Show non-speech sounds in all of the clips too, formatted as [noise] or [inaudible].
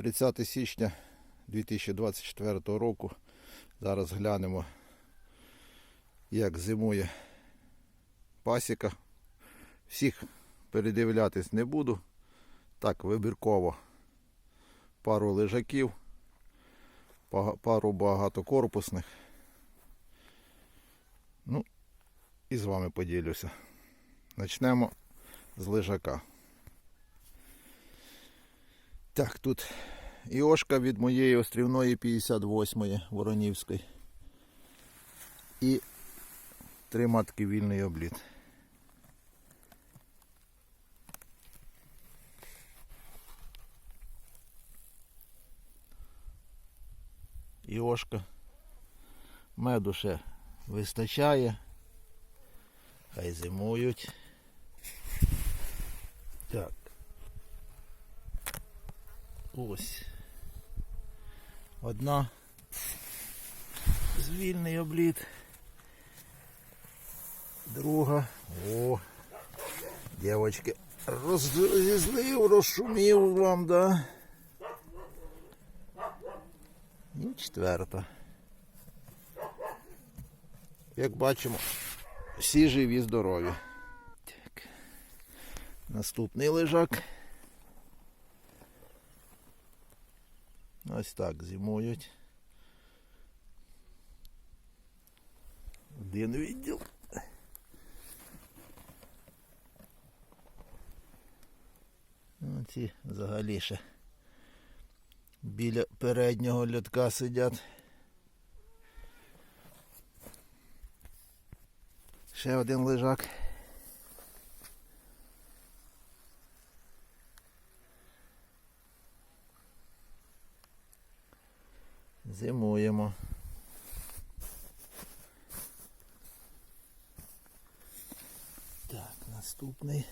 30 січня 2024 року. Зараз глянемо, як зимує пасіка. Всіх передивлятись не буду. Так, вибірково пару лежаків, пару багатокорпусних. Ну, і з вами поділюся. Почнемо з лежака. Так, тут іошка від моєї острівної 58-ї Воронівської. І три матки вільний обліт. Іошка. Меду ще вистачає. Хай зимують. Так. Ось. Одна. Звільний обліт. Друга. О. Дівочки. Розізлив, розшумів вам, да? І четверта. Як бачимо, всі живі, здорові. Так. Наступний лежак. Ось так зимують. Один відділ. Ну, Ці взагалі ще біля переднього льотка сидять. Ще один лежак. Зимуємо. Так, наступний.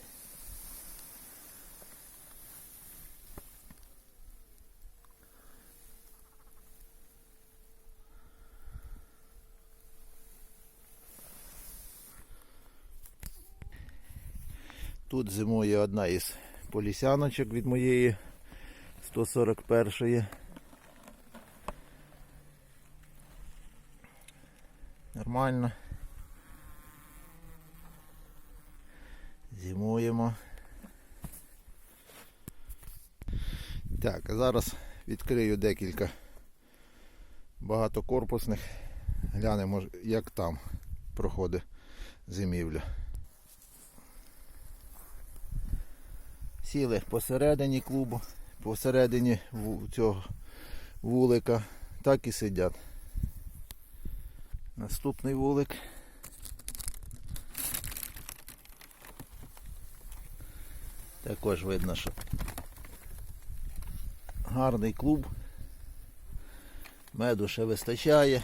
Тут зимує одна із полісяночок від моєї 141-ї. Нормально. Зимуємо. Так, а зараз відкрию декілька багатокорпусних. Глянемо, як там проходить зимівля. Сіли посередині клубу, посередині цього вулика, так і сидять. Наступний вулик. Також видно, що гарний клуб. Меду ще вистачає.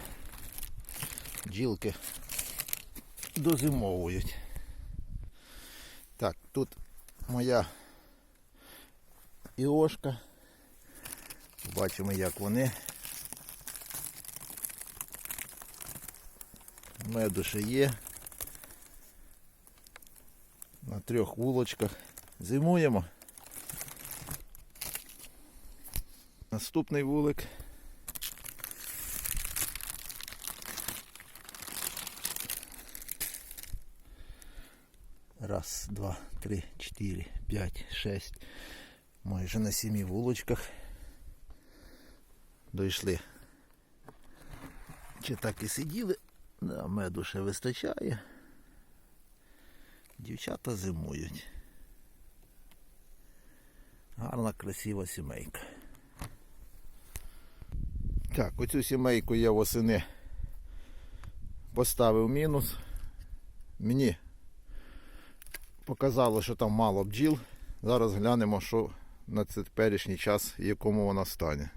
Бджілки дозимовують. Так, тут моя іошка. Бачимо, як вони. Меду є. На трьох вулочках. Зимуємо. Наступний вулик. Раз, два, три, чотири, п'ять, шесть. Майже на сімі вулочках. Дійшли. Чи так і сиділи? Да, меду ще вистачає. Дівчата зимують. Гарна, красива сімейка. Так, оцю сімейку я восени поставив мінус. Мені показало, що там мало бджіл. Зараз глянемо, що на теперішній час, якому вона стане.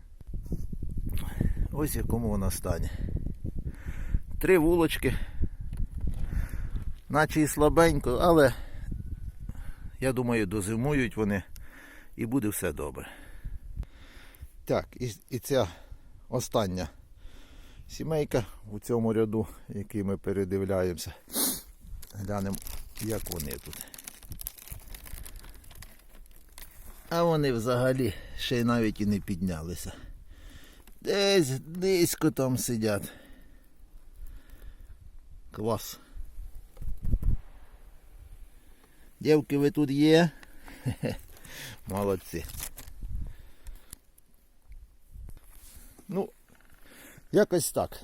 Ось якому вона стане. Три вулочки. Наче і слабенько, але я думаю, дозимують вони і буде все добре. Так, і, і ця остання сімейка у цьому ряду, який ми передивляємося. Глянемо, як вони тут. А вони взагалі ще й навіть і не піднялися. Десь низько там сидять. Клас. Дівки, ви тут є? Хе-хе. [laughs] Молодці. Ну, якось так.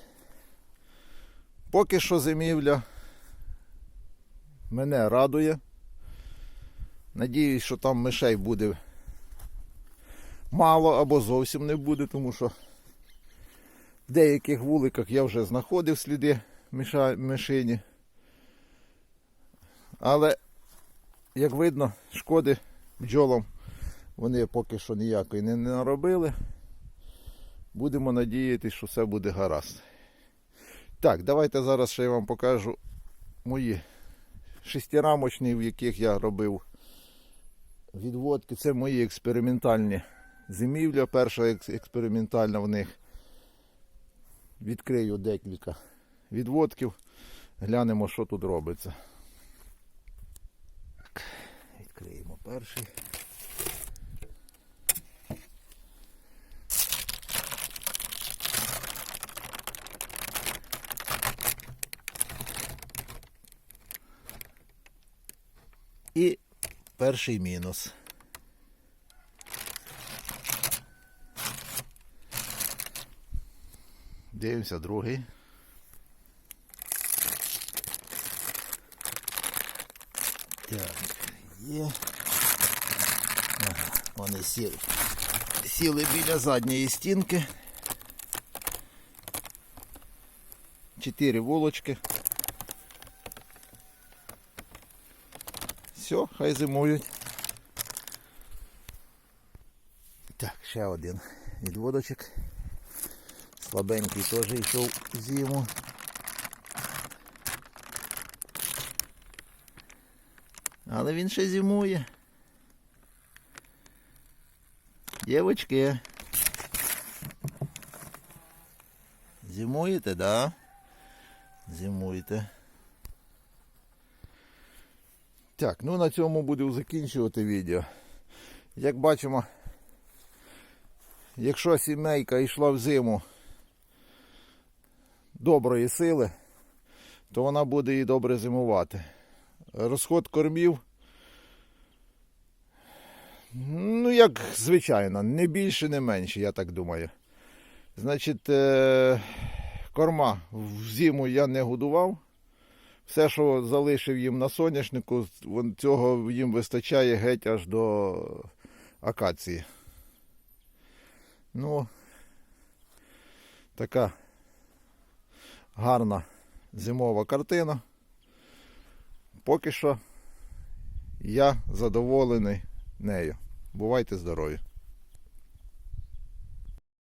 Поки що зимівля мене радує. Надіюсь, що там мишей буде мало або зовсім не буде, тому що в деяких вуликах я вже знаходив сліди мишині. Але, як видно, шкоди бджолам вони поки що ніякої не наробили. Будемо надіятися, що все буде гаразд. Так, давайте зараз ще я вам покажу мої шестирамочні, в яких я робив відводки. Це мої експериментальні зимівля. Перша експериментальна в них. Відкрию декілька відводків. Глянемо, що тут робиться. Так, Відкриємо перший. І перший мінус. Дивимося другий. Так, є. Ага, вони сіли. Сіли біля задньої стінки. Чотири вулочки. Все, хай зимують. Так, ще один відводочок. Слабенький теж йшов в зиму. Але він ще зимує. Дівочки. Зимуєте, да? Зимуєте. Так, ну на цьому буду закінчувати відео. Як бачимо, якщо сімейка йшла в зиму доброї сили, то вона буде і добре зимувати. Розход кормів, ну, як звичайно, не більше, не менше, я так думаю. Значить, е- корма в зиму я не годував. Все, що залишив їм на соняшнику, цього їм вистачає геть аж до акації. Ну, така гарна зимова картина. Поки що я задоволений нею. Бувайте здорові!